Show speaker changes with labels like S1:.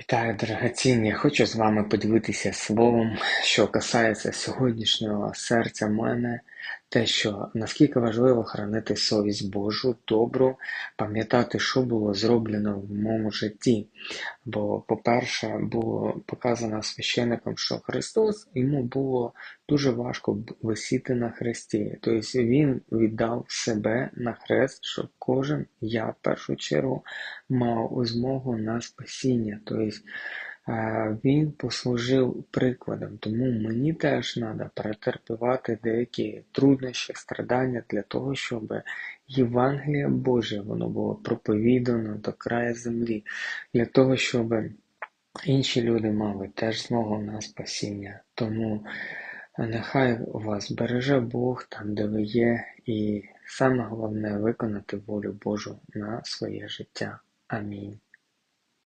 S1: Вітаю, дорогоцінні! Я хочу з вами поділитися словом, що касається сьогоднішнього серця мене, те, що наскільки важливо хранити совість Божу, добру, пам'ятати, що було зроблено в моєму житті. Бо, по-перше, було показано священником, що Христос йому було дуже важко висіти на хресті. Тобто Він віддав себе на хрест, щоб кожен, я в першу чергу, мав змогу на спасіння. Тобто він послужив прикладом, тому мені теж треба претерпівати деякі труднощі, страдання для того, щоб Євангеліє Боже воно було проповідано до краю землі, для того, щоб інші люди мали теж змогу на спасіння. Тому нехай вас береже Бог там, де ви є, і саме головне виконати волю Божу на своє життя. Амінь.